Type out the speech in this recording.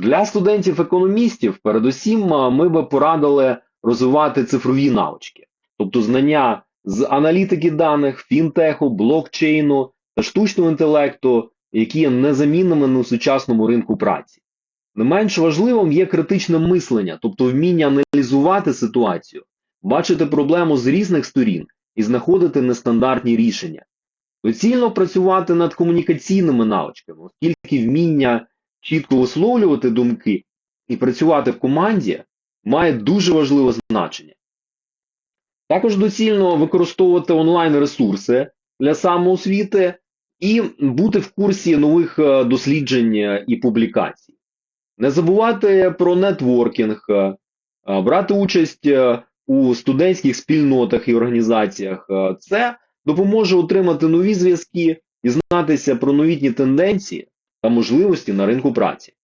Для студентів-економістів, передусім, ми би порадили розвивати цифрові навички, тобто знання з аналітики даних, фінтеху, блокчейну та штучного інтелекту, які є незамінними на сучасному ринку праці. Не менш важливим є критичне мислення, тобто вміння аналізувати ситуацію, бачити проблему з різних сторін і знаходити нестандартні рішення. Доцільно працювати над комунікаційними навичками, оскільки вміння чітко висловлювати думки і працювати в команді має дуже важливе значення. Також доцільно використовувати онлайн-ресурси для самоосвіти і бути в курсі нових е, досліджень е, і публікацій. Не забувати про нетворкінг, е, брати участь у студентських спільнотах і організаціях. Це допоможе отримати нові зв'язки, дізнатися про новітні тенденції та можливості на ринку праці.